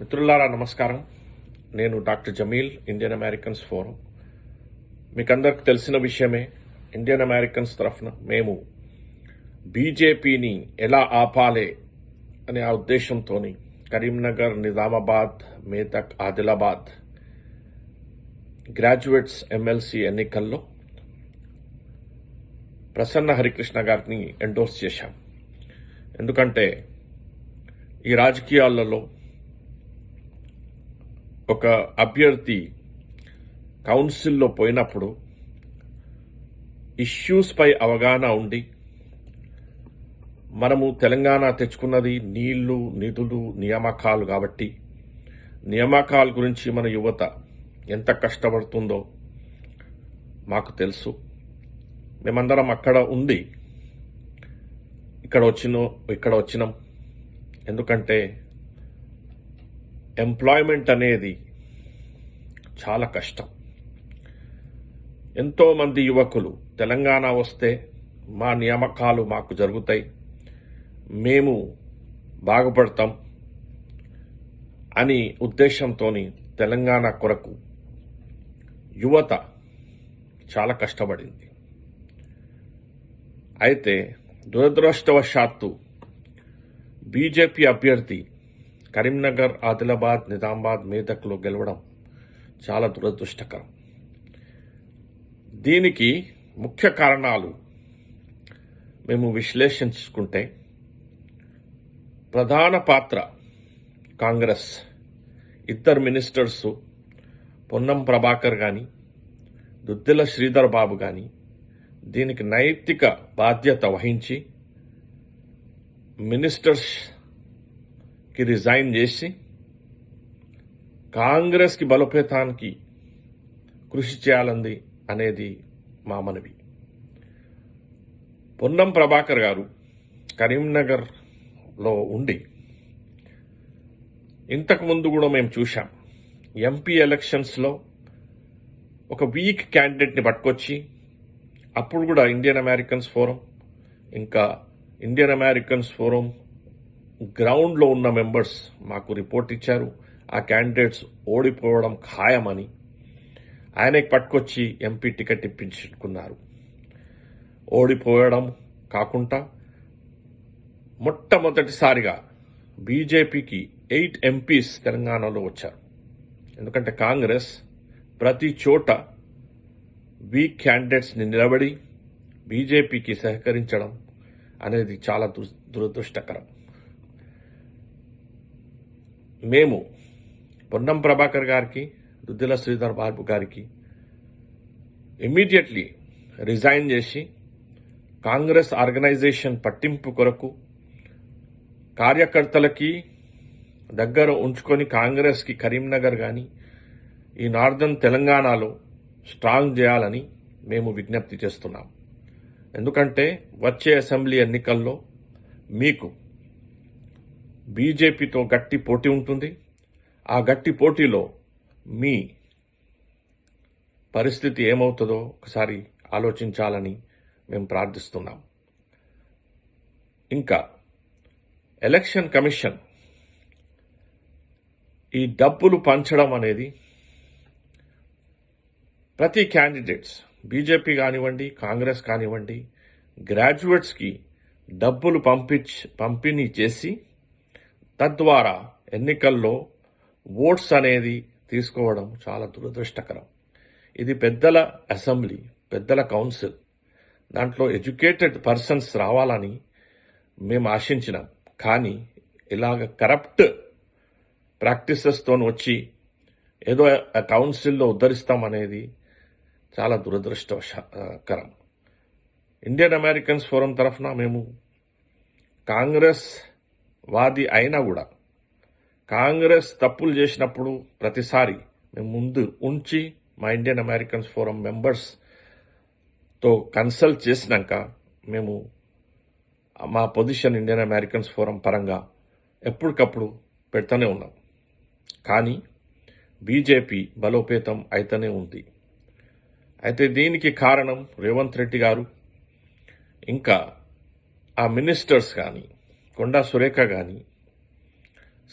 మిత్రులారా నమస్కారం. నేను doctor Jameel Indian Americans forum. మీకందరికి తెలిసిన విషయమే ఇండియన్ అమెరికన్స్ తరఫున మేము బీజేపీని ఎలా ఆపాలే అనే ఆ ఉద్దేశంతో కరీంనగర్ నిజామాబాద్ మేదక్ ఆదిలాబాద్ గ్రాడ్యుయేట్స్ ఎమ్మెల్సీ ఎన్నికల్లో ప్రసన్న హరికృష్ణ గారిని ఎండోర్స్ చేశాం. ఎందుకంటే ఈ రాజకీయాలలో ఒక అభ్యర్థి కౌన్సిల్లో పోయినప్పుడు ఇష్యూస్పై అవగాహన ఉండి మనము తెలంగాణ తెచ్చుకున్నది నీళ్ళు నిధులు నియామకాలు కాబట్టి నియామకాల గురించి మన యువత ఎంత కష్టపడుతుందో మాకు తెలుసు. మేమందరం అక్కడ ఉంది ఇక్కడ వచ్చిన ఇక్కడ వచ్చినాం. ఎందుకంటే ఎంప్లాయ్మెంట్ అనేది చాలా కష్టం. ఎంతోమంది యువకులు తెలంగాణ వస్తే మా నియామకాలు మాకు జరుగుతాయి. మేము బాగుపడతాం అని ఉద్దేశంతో తెలంగాణ కొరకు యువత చాలా కష్టపడింది. అయితే దురదృష్టవశాత్తు బీజేపీ అభ్యర్థి కరీంనగర్ ఆదిలాబాద్ నిజామాబాద్ మేదక్లో గెలవడం చాలా దురదృష్టకరం. దీనికి ముఖ్య కారణాలు మేము విశ్లేషించుకుంటే ప్రధాన పాత్ర కాంగ్రెస్ ఇద్దరు మినిస్టర్స్ పొన్నం ప్రభాకర్ కానీ దుద్దిల శ్రీధర్ బాబు కానీ దీనికి నైతిక బాధ్యత వహించి మినిస్టర్స్ కి రిజైన్ చేసి కాంగ్రెస్కి బలోపేతానికి కృషి చేయాలంది అనేది మా మనవి. పొన్నం ప్రభాకర్ గారు కరీంనగర్లో ఉండి ఇంతకు ముందు కూడా మేము చూశాం. ఎంపీ ఎలక్షన్స్లో ఒక వీక్ క్యాండిడేట్ని పట్టుకొచ్చి అప్పుడు కూడా ఇండియన్ అమెరికన్స్ ఫోరం ఇంకా ఇండియన్ అమెరికన్స్ ఫోరం గ్రౌండ్లో ఉన్న మెంబర్స్ మాకు రిపోర్ట్ ఇచ్చారు. ఆ క్యాండిడేట్స్ ఓడిపోవడం ఖాయమని ఆయనకి పట్టుకొచ్చి ఎంపీ టికెట్ ఇప్పించుకున్నారు. ఓడిపోవడం కాకుండా మొట్టమొదటిసారిగా బీజేపీకి ఎయిట్ ఎంపీస్ తెలంగాణలో వచ్చారు. ఎందుకంటే కాంగ్రెస్ ప్రతి చోట వీక్ క్యాండిడేట్స్ని నిలబడి బీజేపీకి సహకరించడం అనేది చాలా దురదృష్టకరం. మేము పొన్నం ప్రభాకర్ గారికి దుద్దిల శ్రీధర్ బాబు గారికి ఇమ్మీడియట్లీ రిజైన్ చేసి కాంగ్రెస్ ఆర్గనైజేషన్ పట్టింపు కొరకు కార్యకర్తలకి దగ్గర ఉంచుకొని కాంగ్రెస్కి కరీంనగర్ కానీ ఈ నార్దర్న్ తెలంగాణలో స్ట్రాంగ్ చేయాలని మేము విజ్ఞప్తి చేస్తున్నాం. ఎందుకంటే వచ్చే అసెంబ్లీ ఎన్నికల్లో మీకు బీజేపీతో గట్టి పోటీ ఉంటుంది. ఆ గట్టి పోటీలో మీ పరిస్థితి ఏమవుతుందో ఒకసారి ఆలోచించాలని మేము ప్రార్థిస్తున్నాం. ఇంకా ఎలక్షన్ కమిషన్ ఈ డబ్బులు పంచడం అనేది ప్రతి క్యాండిడేట్స్ బీజేపీ కానివ్వండి కాంగ్రెస్ కానివ్వండి గ్రాడ్యుయేట్స్కి డబ్బులు పంపించి పంపిణీ చేసి తద్వారా ఎన్నికల్లో ఓట్స్ అనేది తీసుకోవడం చాలా దురదృష్టకరం. ఇది పెద్దల అసెంబ్లీ పెద్దల కౌన్సిల్. దాంట్లో ఎడ్యుకేటెడ్ పర్సన్స్ రావాలని మేము ఆశించినాం. కానీ ఇలాగ కరప్ట్ ప్రాక్టీసెస్తో వచ్చి ఏదో కౌన్సిల్లో ఉద్ధరిస్తాం అనేది చాలా దురదృష్టకరం ఇండియన్ అమెరికన్స్ ఫోరం తరఫున మేము కాంగ్రెస్ వాది అయినా కూడా కాంగ్రెస్ తప్పులు చేసినప్పుడు ప్రతిసారి మేము ముందు ఉంచి మా ఇండియన్ అమెరికన్స్ ఫోరం మెంబర్స్తో కన్సల్ట్ చేసినాక మేము మా పొజిషన్ ఇండియన్ అమెరికన్స్ ఫోరం పరంగా ఎప్పటికప్పుడు పెడుతూనే ఉన్నాం. కానీ బీజేపీ బలోపేతం అయితేనే ఉంది. అయితే దీనికి కారణం రేవంత్ రెడ్డి గారు. ఇంకా ఆ మినిస్టర్స్ కానీ కొండా సురేఖ కానీ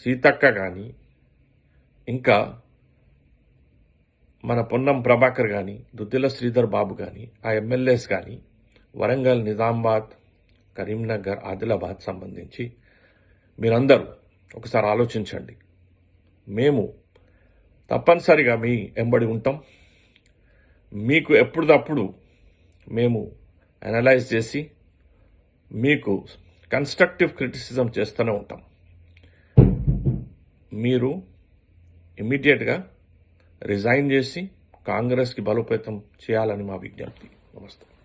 సీతక్క కానీ ఇంకా మన పొన్నం ప్రభాకర్ కానీ దుద్దిల శ్రీధర్ బాబు కానీ ఆ ఎమ్మెల్యేస్ కానీ వరంగల్ నిజామాబాద్ కరీంనగర్ ఆదిలాబాద్ సంబంధించి మీరందరూ ఒకసారి ఆలోచించండి. మేము తప్పనిసరిగా మీ ఎంబడి ఉంటాం. మీకు ఎప్పుడప్పుడు మేము అనలైజ్ చేసి మీకు కన్స్ట్రక్టివ్ క్రిటిసిజం చేస్తూనే ఉంటాం. మీరు ఇమ్మీడియట్గా రిజైన్ చేసి కాంగ్రెస్కి బలోపేతం చేయాలని మా విజ్ఞప్తి. నమస్తే.